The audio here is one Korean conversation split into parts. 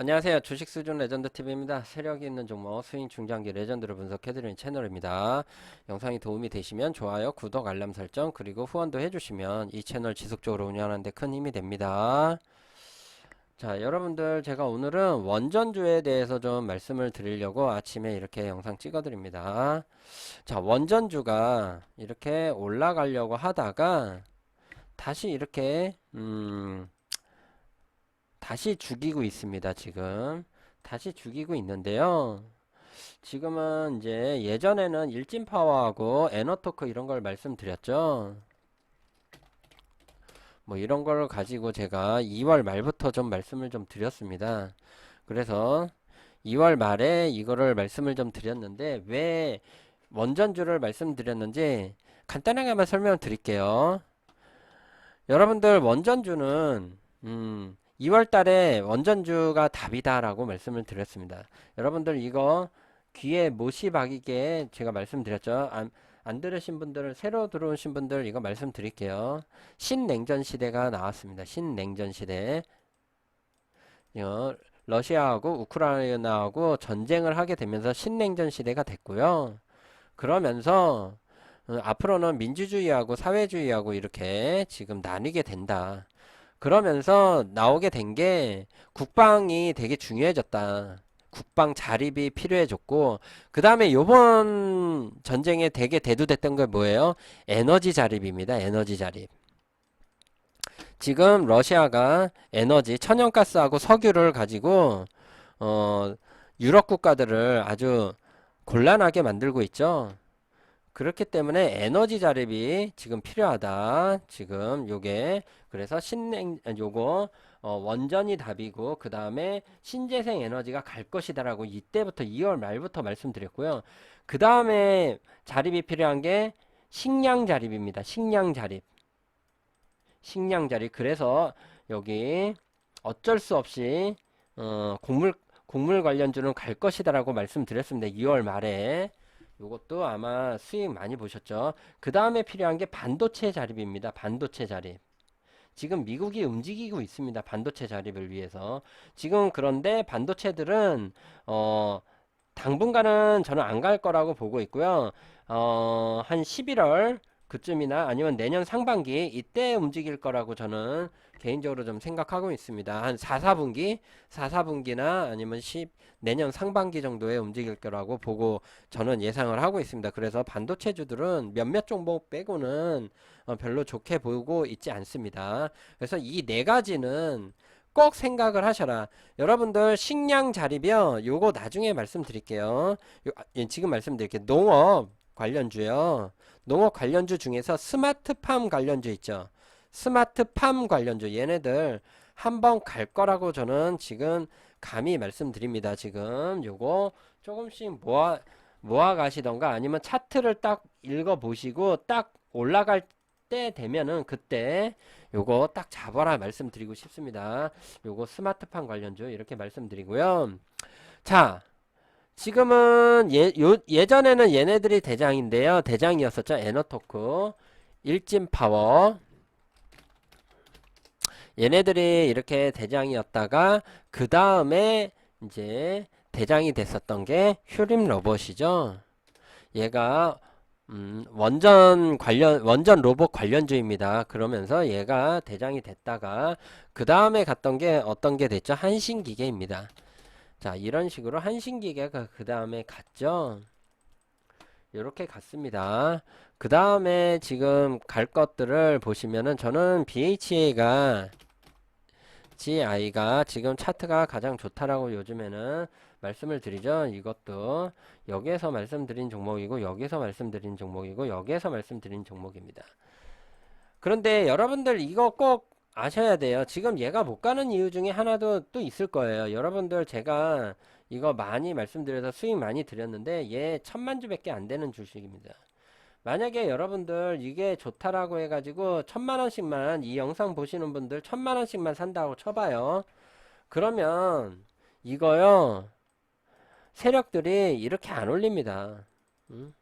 안녕하세요. 주식 수준 레전드 TV입니다. 세력이 있는 종목 스윙 중장기 레전드를 분석해드리는 채널입니다. 영상이 도움이 되시면 좋아요, 구독, 알람 설정 그리고 후원도 해주시면 이 채널 지속적으로 운영하는데 큰 힘이 됩니다. 자, 여러분들 제가 오늘은 원전주에 대해서 좀 말씀을 드리려고 아침에 이렇게 영상 찍어 드립니다. 자, 원전주가 이렇게 올라가려고 하다가 다시 이렇게 음. 다시 죽이고 있습니다. 지금 다시 죽이고 있는데요. 지금은 이제 예전에는 일진 파워하고 에너토크 이런 걸 말씀드렸죠. 뭐 이런 걸 가지고 제가 2월 말부터 좀 말씀을 좀 드렸습니다. 그래서 2월 말에 이거를 말씀을 좀 드렸는데 왜 원전주를 말씀드렸는지 간단하게 한번 설명을 드릴게요. 여러분들 원전주는 음 2월 달에 원전주가 답이다라고 말씀을 드렸습니다. 여러분들 이거 귀에 못이 박이게 제가 말씀드렸죠. 안, 안 들으신 분들, 새로 들어오신 분들 이거 말씀드릴게요. 신냉전 시대가 나왔습니다. 신냉전 시대. 어, 러시아하고 우크라이나하고 전쟁을 하게 되면서 신냉전 시대가 됐고요. 그러면서 어, 앞으로는 민주주의하고 사회주의하고 이렇게 지금 나뉘게 된다. 그러면서 나오게 된 게 국방이 되게 중요해졌다. 국방 자립이 필요해졌고 그 다음에 요번 전쟁에 되게 대두됐던 게 뭐예요? 에너지 자립입니다. 에너지 자립. 지금 러시아가 에너지 천연가스하고 석유를 가지고 어 유럽 국가들을 아주 곤란하게 만들고 있죠. 그렇기 때문에 에너지 자립이 지금 필요하다. 지금 요게 그래서 신냉 요거 어, 원전이 답이고 그 다음에 신재생 에너지가 갈 것이다라고 이때부터 2월 말부터 말씀드렸고요. 그 다음에 자립이 필요한 게 식량 자립입니다. 식량 자립. 식량 자립. 그래서 여기 어쩔 수 없이 어, 곡물 곡물 관련주는 갈 것이다라고 말씀드렸습니다. 2월 말에. 요것도 아마 수익 많이 보셨죠. 그 다음에 필요한 게 반도체 자립입니다. 반도체 자립. 지금 미국이 움직이고 있습니다. 반도체 자립을 위해서. 지금 그런데 반도체들은 어 당분간은 저는 안 갈 거라고 보고 있고요. 어, 한 11월 그쯤이나 아니면 내년 상반기 이때 움직일 거라고 저는 개인적으로 좀 생각하고 있습니다. 한 4, 4분기, 4, 4분기나 아니면 10, 내년 상반기 정도에 움직일 거라고 보고 저는 예상을 하고 있습니다. 그래서 반도체주들은 몇몇 종목 빼고는 어, 별로 좋게 보고 있지 않습니다. 그래서 이 네 가지는 꼭 생각을 하셔라. 여러분들 식량 자립이요. 요거 나중에 말씀드릴게요. 요, 아, 예, 지금 말씀드릴게요. 농업 관련주요. 농업 관련주 중에서 스마트팜 관련주 있죠. 스마트팜 관련주 얘네들 한번 갈 거라고 저는 지금 감히 말씀드립니다. 지금 요거 조금씩 모아 모아 가시던가 아니면 차트를 딱 읽어 보시고 딱 올라갈 때 되면은 그때 요거 딱 잡아라 말씀드리고 싶습니다. 요거 스마트팜 관련주 이렇게 말씀드리고요. 자, 지금은 예, 요, 예전에는 얘네들이 대장인데요. 대장이었었죠. 에너토크, 일진파워. 얘네들이 이렇게 대장이었다가 그 다음에 이제 대장이 됐었던 게 휴림 로봇이죠. 얘가 음, 원전 관련 원전 로봇 관련주입니다. 그러면서 얘가 대장이 됐다가 그 다음에 갔던 게 어떤 게 됐죠? 한신 기계입니다. 자, 이런 식으로 한신기계가 그 다음에 갔죠. 이렇게 갔습니다. 그 다음에 지금 갈 것들을 보시면은 저는 BHA가 GI가 지금 차트가 가장 좋다라고 요즘에는 말씀을 드리죠. 이것도 여기에서 말씀드린 종목이고 여기에서 말씀드린 종목이고 여기에서 말씀드린 종목입니다. 그런데 여러분들 이거 꼭 아셔야 돼요. 지금 얘가 못 가는 이유 중에 하나도 또 있을 거예요. 여러분들 제가 이거 많이 말씀드려서 수익 많이 드렸는데 얘 천만 주밖에 안 되는 주식입니다. 만약에 여러분들 이게 좋다라고 해가지고 천만 원씩만 이 영상 보시는 분들 천만 원씩만 산다고 쳐봐요. 그러면 이거요 세력들이 이렇게 안 올립니다. 음?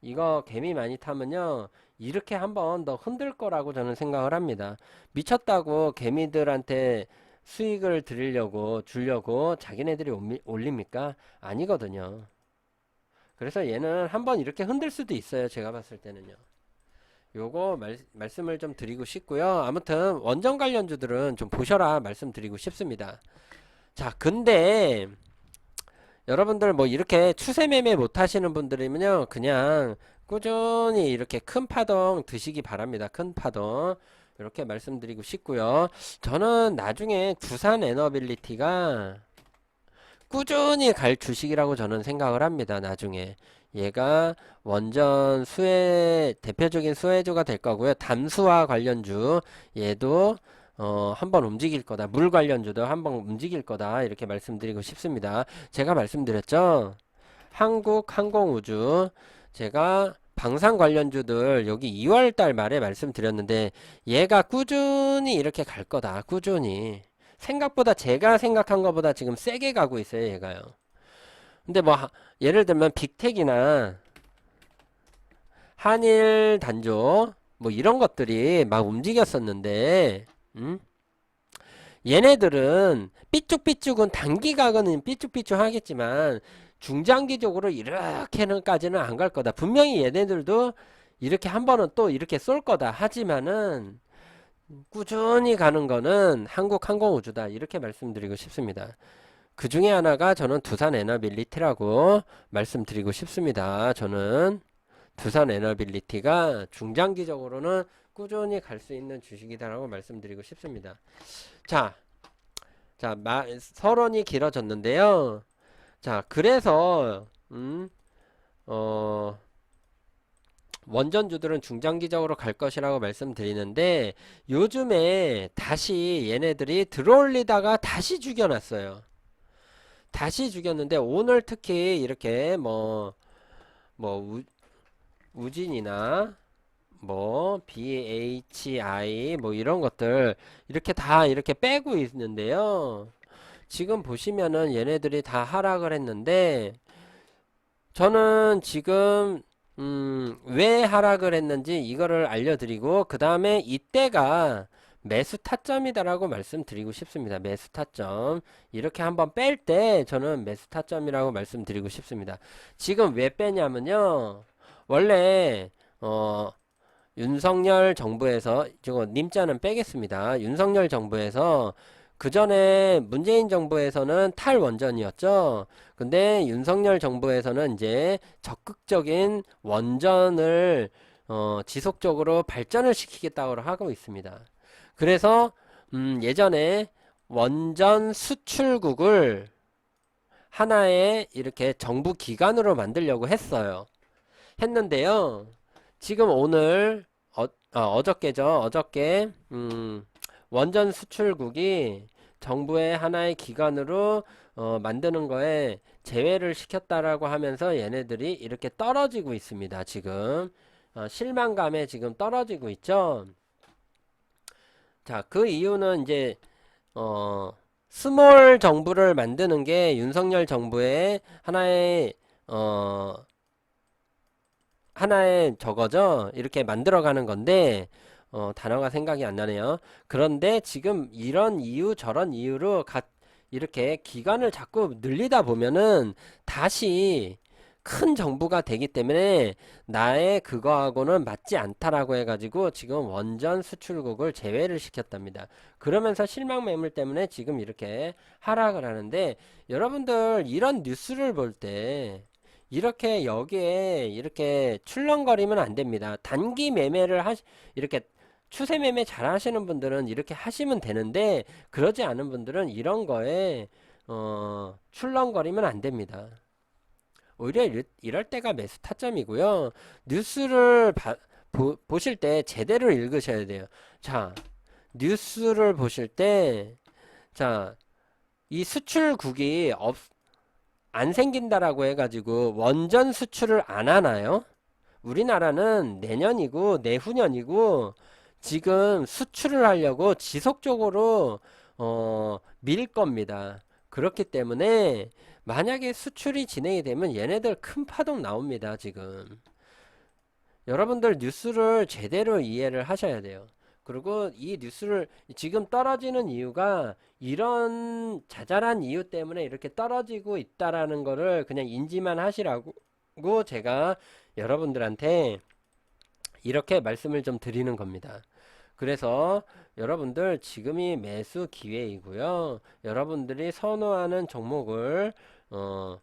이거 개미 많이 타면요 이렇게 한번 더 흔들 거라고 저는 생각을 합니다. 미쳤다고 개미들한테 수익을 드리려고 주려고 자기네들이 올립니까? 아니거든요. 그래서 얘는 한번 이렇게 흔들 수도 있어요. 제가 봤을 때는요. 요거 말, 말씀을 좀 드리고 싶고요. 아무튼 원전 관련주들은 좀 보셔라 말씀드리고 싶습니다. 자, 근데 여러분들 뭐 이렇게 추세 매매 못 하시는 분들이면요. 그냥 꾸준히 이렇게 큰 파동 드시기 바랍니다. 큰 파동. 이렇게 말씀드리고 싶고요. 저는 나중에 두산 에너빌리티가 꾸준히 갈 주식이라고 저는 생각을 합니다. 나중에 얘가 원전 수혜 대표적인 수혜주가 될 거고요. 담수화 관련주 얘도 어, 한번 움직일 거다. 물 관련주도 한번 움직일 거다. 이렇게 말씀드리고 싶습니다. 제가 말씀드렸죠. 한국 항공우주 제가 방산 관련주들 여기 2월 달 말에 말씀드렸는데 얘가 꾸준히 이렇게 갈 거다. 꾸준히. 생각보다 제가 생각한 것보다 지금 세게 가고 있어요, 얘가요. 근데 뭐 하- 예를 들면 빅텍이나 한일 단조 뭐 이런 것들이 막 움직였었는데 음? 얘네들은 삐쭉삐쭉은 단기가는 삐쭉삐쭉 하겠지만 중장기적으로 이렇게는까지는 안 갈 거다. 분명히 얘네들도 이렇게 한 번은 또 이렇게 쏠 거다. 하지만은 꾸준히 가는 거는 한국 항공우주다. 이렇게 말씀드리고 싶습니다. 그 중에 하나가 저는 두산 에너빌리티라고 말씀드리고 싶습니다. 저는 두산 에너빌리티가 중장기적으로는 꾸준히 갈 수 있는 주식이다라고 말씀드리고 싶습니다. 자, 자, 마, 서론이 길어졌는데요. 자, 그래서, 음, 어, 원전주들은 중장기적으로 갈 것이라고 말씀드리는데, 요즘에 다시 얘네들이 들어올리다가 다시 죽여놨어요. 다시 죽였는데, 오늘 특히 이렇게 뭐, 뭐, 우, 우진이나, 뭐, BHI, 뭐, 이런 것들, 이렇게 다 이렇게 빼고 있는데요. 지금 보시면은 얘네들이 다 하락을 했는데 저는 지금 음, 왜 하락을 했는지 이거를 알려드리고 그 다음에 이때가 매수 타점이다라고 말씀드리고 싶습니다. 매수 타점 이렇게 한번 뺄 때 저는 매수 타점이라고 말씀드리고 싶습니다. 지금 왜 빼냐면요. 원래 어 윤석열 정부에서 저거 님자는 빼겠습니다. 윤석열 정부에서 그 전에 문재인 정부에서는 탈원전이었죠. 근데 윤석열 정부에서는 이제 적극적인 원전을 어, 지속적으로 발전을 시키겠다고 하고 있습니다. 그래서 음, 예전에 원전 수출국을 하나의 이렇게 정부 기관으로 만들려고 했어요. 했는데요. 지금 오늘 어, 어, 저께죠 어저께 음, 원전 수출국이 정부의 하나의 기관으로 어, 만드는 거에 제외를 시켰다라고 하면서 얘네들이 이렇게 떨어지고 있습니다. 지금 어, 실망감에 지금 떨어지고 있죠. 자, 그 이유는 이제 어, 스몰 정부를 만드는 게 윤석열 정부의 하나의 어, 하나의 저거죠. 이렇게 만들어가는 건데 어, 단어가 생각이 안 나네요. 그런데 지금 이런 이유 저런 이유로 가, 이렇게 기간을 자꾸 늘리다 보면은 다시 큰 정부가 되기 때문에 나의 그거하고는 맞지 않다라고 해가지고 지금 원전 수출국을 제외를 시켰답니다. 그러면서 실망 매물 때문에 지금 이렇게 하락을 하는데 여러분들 이런 뉴스를 볼때 이렇게 여기에 이렇게 출렁거리면 안 됩니다. 단기 매매를 하 이렇게 추세 매매 잘 하시는 분들은 이렇게 하시면 되는데 그러지 않은 분들은 이런 거에 어, 출렁거리면 안 됩니다. 오히려 이럴, 이럴 때가 매수 타점이고요. 뉴스를 봐- 보, 보실 때 제대로 읽으셔야 돼요. 자, 뉴스를 보실 때, 자, 이 수출국이 없, 안 생긴다라고 해가지고 원전 수출을 안 하나요? 우리나라는 내년이고 내후년이고 지금 수출을 하려고 지속적으로 어, 밀 겁니다. 그렇기 때문에 만약에 수출이 진행이 되면 얘네들 큰 파동 나옵니다. 지금 여러분들 뉴스를 제대로 이해를 하셔야 돼요. 그리고 이 뉴스를 지금 떨어지는 이유가 이런 자잘한 이유 때문에 이렇게 떨어지고 있다라는 거를 그냥 인지만 하시라고 제가 여러분들한테 이렇게 말씀을 좀 드리는 겁니다. 그래서 여러분들 지금이 매수 기회이고요. 여러분들이 선호하는 종목을 어,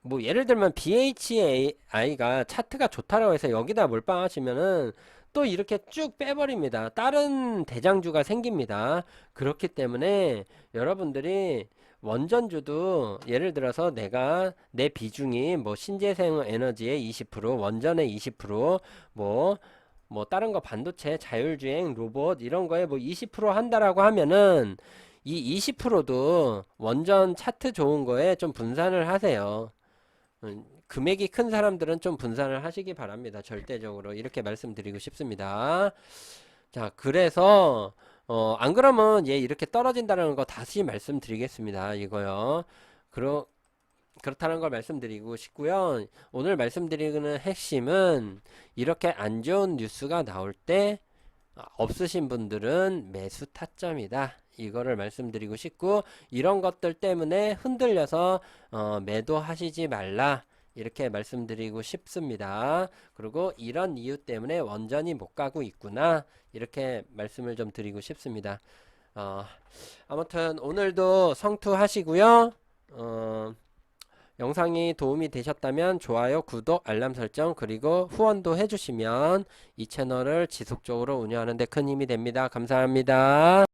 뭐 예를 들면 BHI가 차트가 좋다라고 해서 여기다 몰빵하시면은 또 이렇게 쭉 빼버립니다. 다른 대장주가 생깁니다. 그렇기 때문에 여러분들이 원전주도 예를 들어서 내가 내 비중이 뭐 신재생 에너지의 20%, 원전의 20%, 뭐, 뭐 다른 거 반도체, 자율주행, 로봇 이런 거에 뭐 20% 한다라고 하면은 이 20%도 원전 차트 좋은 거에 좀 분산을 하세요. 음, 금액이 큰 사람들은 좀 분산을 하시기 바랍니다. 절대적으로 이렇게 말씀드리고 싶습니다. 자, 그래서 어, 안 그러면 얘 이렇게 떨어진다는 거 다시 말씀드리겠습니다. 이거요. 그러 그렇다는 걸 말씀드리고 싶고요. 오늘 말씀드리는 핵심은 이렇게 안 좋은 뉴스가 나올 때 아, 없으신 분들은 매수 타점이다. 이거를 말씀드리고 싶고 이런 것들 때문에 흔들려서 어, 매도하시지 말라. 이렇게 말씀드리고 싶습니다. 그리고 이런 이유 때문에 원전이 못 가고 있구나. 이렇게 말씀을 좀 드리고 싶습니다. 어, 아무튼 오늘도 성투하시고요. 어, 영상이 도움이 되셨다면 좋아요, 구독, 알람 설정, 그리고 후원도 해주시면 이 채널을 지속적으로 운영하는 데 큰 힘이 됩니다. 감사합니다.